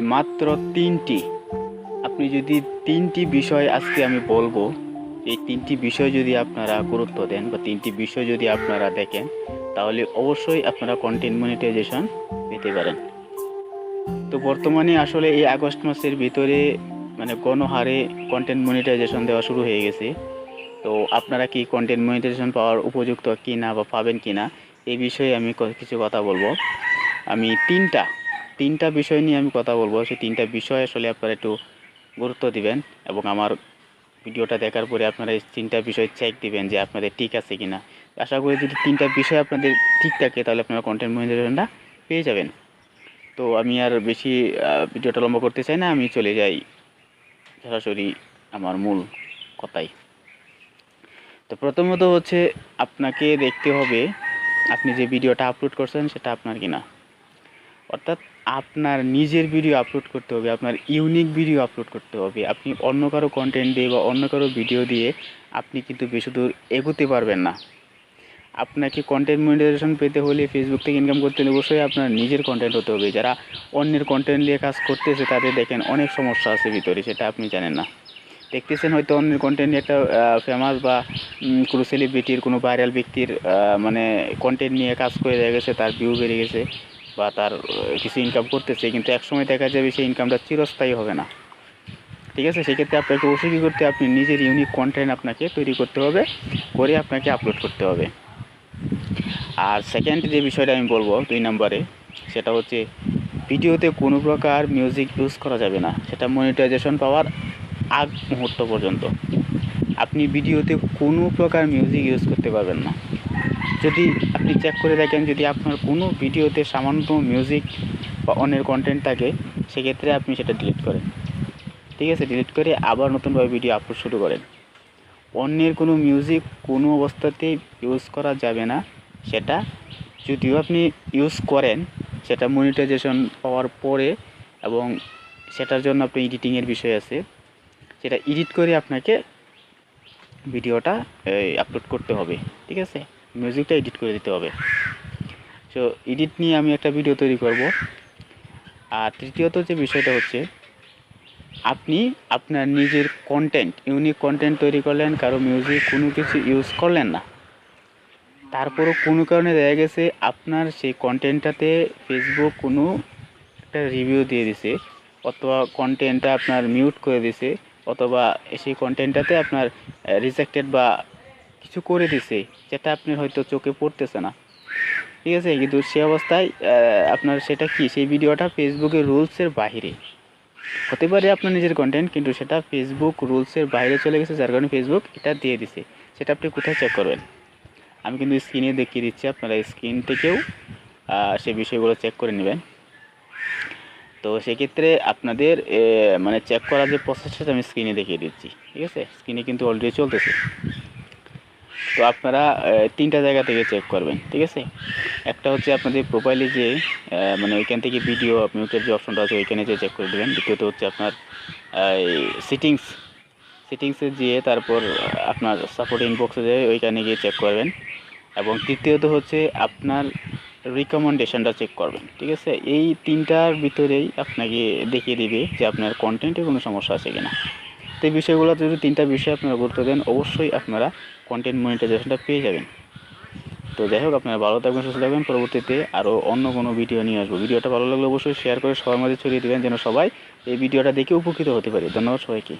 মাত্র তিনটি। আপনি যদি তিনটি বিষয় আজকে আমি বলব, এই তিনটি বিষয় যদি আপনারা গুরুত্ব দেন বা তিনটি বিষয় যদি আপনারা দেখেন, তাহলে অবশ্যই আপনারা কন্টেন্ট মনিটাইজেশন পেতে পারেন। তো বর্তমানে আসলে এই আগস্ট মাসের ভিতরে মানে গণহারে কন্টেন্ট মনিটাইজেশন দেওয়া শুরু হয়ে গেছে। তো আপনারা কি কন্টেন্ট মনিটাইজেশন পাওয়ার উপযুক্ত কি না বা পাবেন কি না এই বিষয়ে আমি কিছু কথা বলব। আমি তিনটা তিনটা বিষয় নিয়ে আমি কথা বলব। সেই তিনটা বিষয় আসলে আপনারা একটু গুরুত্ব দিবেন এবং আমার ভিডিওটা দেখার পরে আপনারা এই তিনটা বিষয় চেক দিবেন যে আপনাদের ঠিক আছে কি না আশা করি যদি তিনটা বিষয় আপনাদের ঠিক থাকে, তাহলে আপনারা কন্টেন্ট মনিটাইজেশনটা পেয়ে যাবেন। তো আমি আর বেশি ভিডিওটা লম্বা করতে চাই না, আমি চলে যাই। সরাসরি আমার মূল কথাই তো প্রথমত হচ্ছে আপনাকে দেখতে হবে আপনি যে ভিডিওটা আপলোড করছেন সেটা আপনার কিনা। অর্থাৎ আপনার নিজের ভিডিও আপলোড করতে হবে, আপনার ইউনিক ভিডিও আপলোড করতে হবে। আপনি অন্য কারও কন্টেন্ট দিয়ে বা অন্য কারও ভিডিও দিয়ে আপনি কিন্তু বেশি দূর এগোতে পারবেন না। আপনাকে কন্টেন্ট মনিটাইজেশন পেতে হলে ফেসবুক থেকে ইনকাম করতে হলে অবশ্যই আপনার নিজের কন্টেন্ট হতে হবে। যারা অন্যের কন্টেন্ট নিয়ে কাজ করতেছে, তাদের দেখেন অনেক সমস্যা আছে ভিতরে, সেটা আপনি জানেন না। দেখতেছেন হয়তো অন্যের কন্টেন্ট নিয়ে একটা ফেমাস বা কোনো সেলিব্রিটির কোনো ভাইরাল ব্যক্তির মানে কন্টেন্ট নিয়ে কাজ করে গেছে, তার ভিউ বেড়ে গেছে। বা তার কিছু ইনকাম করতেছে, কিন্তু একসময় দেখা যাবে সেই ইনকামটা চিরস্থায়ী হবে না। ঠিক আছে? সেক্ষেত্রে আপনাকে কী করতে আপনি নিজের ইউনিক কন্টেন্ট আপনাকে তৈরি করতে হবে, করে আপনাকে আপলোড করতে হবে। আর সেকেন্ড যে বিষয়টা আমি বলব দুই নম্বরে, সেটা হচ্ছে ভিডিওতে কোনো প্রকার মিউজিক ইউজ করা যাবে না। সেটা মনিটাইজেশন পাওয়ার আগ মুহূর্ত পর্যন্ত। আপনি ভিডিওতে কোনো প্রকার মিউজিক ইউজ করতে পারবেন না। যদি আপনি চেক করে দেখেন, যদি আপনার কোনো ভিডিওতে সামান্য মিউজিক বা অন্যের কন্টেন্ট থাকে, সেক্ষেত্রে আপনি সেটা ডিলিট করেন। ঠিক আছে? ডিলিট করে আবার নতুনভাবে ভিডিও আপলোড শুরু করেন। অন্যের কোনো মিউজিক কোনো অবস্থাতেই ইউজ করা যাবে না। সেটা যদিও আপনি ইউজ করেন, সেটা মনিটাইজেশন পাওয়ার পরে এবং সেটার জন্য আপনি এডিটিংয়ের বিষয় আছে, সেটা এডিট করে আপনাকে ভিডিওটা আপলোড করতে হবে। ঠিক আছে? মিউজিকটা এডিট করে দিতে হবে। সো এডিট নিয়ে আমি একটা ভিডিও তৈরি করব। আর তৃতীয়ত যে বিষয়টা হচ্ছে, আপনি আপনার নিজের কন্টেন্ট ইউনিক কন্টেন্ট তৈরি করলেন, কারও মিউজিক কোনো কিছু ইউজ করলেন না। তারপরও কোনো কারণে দেখা গেছে, আপনার সেই কন্টেন্টটাতে ফেসবুক কোনো একটা রিভিউ দিয়ে দিছে, অথবা কন্টেন্টটা আপনার মিউট করে দিছে, অথবা সেই কন্টেন্টটাতে আপনার রিজেক্টেড বা কিছু করে দিছে, যেটা আপনার হয়তো চোখে পড়তেছে না। ঠিক আছে, কিন্তু সে অবস্থায় আপনার সেটা কি? সেই ভিডিওটা ফেসবুকের রুলসের বাইরে হতে পারে আপনার নিজের কন্টেন্ট কিন্তু সেটা ফেসবুক রুলসের বাইরে চলে গেছে, যার কারণে ফেসবুক এটা দিয়ে দিছে। সেটা আপনি কোথায় চেক করবেন? আমি কিন্তু স্ক্রিনে দেখিয়ে দিচ্ছি, আপনারা স্ক্রিন থেকেও সে বিষয়গুলো চেক করে নেবেন। তো সেক্ষেত্রে আপনাদের মানে চেক করার যে প্রসেসটা আমি স্ক্রিনে দেখিয়ে দিচ্ছি। ঠিক আছে? স্ক্রিনে কিন্তু অলরেডি চলতেছে। তো আপনারা তিনটা জায়গা থেকে চেক করবেন, ঠিক আছে? একটা হচ্ছে আপনাদের প্রোফাইলে যে মানে ওইখান থেকে ভিডিও মিউটের যে অপশনটা আছে ওইখানে যে চেক করে দেবেন। দ্বিতীয়ত হচ্ছে আপনার সিটিংস সেটিংসে গিয়ে তারপর আপনার সাপোর্ট ইনবক্সে যেয়ে ওইখানে গিয়ে চেক করবেন। এবং তৃতীয়ত হচ্ছে আপনার রিকমেন্ডেশনটা চেক করবেন, ঠিক আছে? এই তিনটার ভিতরেই আপনাকে দেখিয়ে দিবে যে আপনার কন্টেন্টে কোনো সমস্যা আছে কিনা। এই বিষয়গুলোতে যদি তিনটা বিষয় আপনারা গুরুত্ব দেন, অবশ্যই আপনারা কন্টেন্ট মনিটাইজেশনটা পেয়ে যাবেন। তো যাই হোক, আপনারা ভালো থাকবেন, সুস্থ থাকবেন। পরবর্তীতে আরও অন্য কোনো ভিডিও নিয়ে আসব। ভিডিওটা ভালো লাগলে অবশ্যই শেয়ার করে সবার মাঝে ছড়িয়ে দেবেন, যেন সবাই এই ভিডিওটা দেখে উপকৃত হতে পারে। ধন্যবাদ সবাইকে।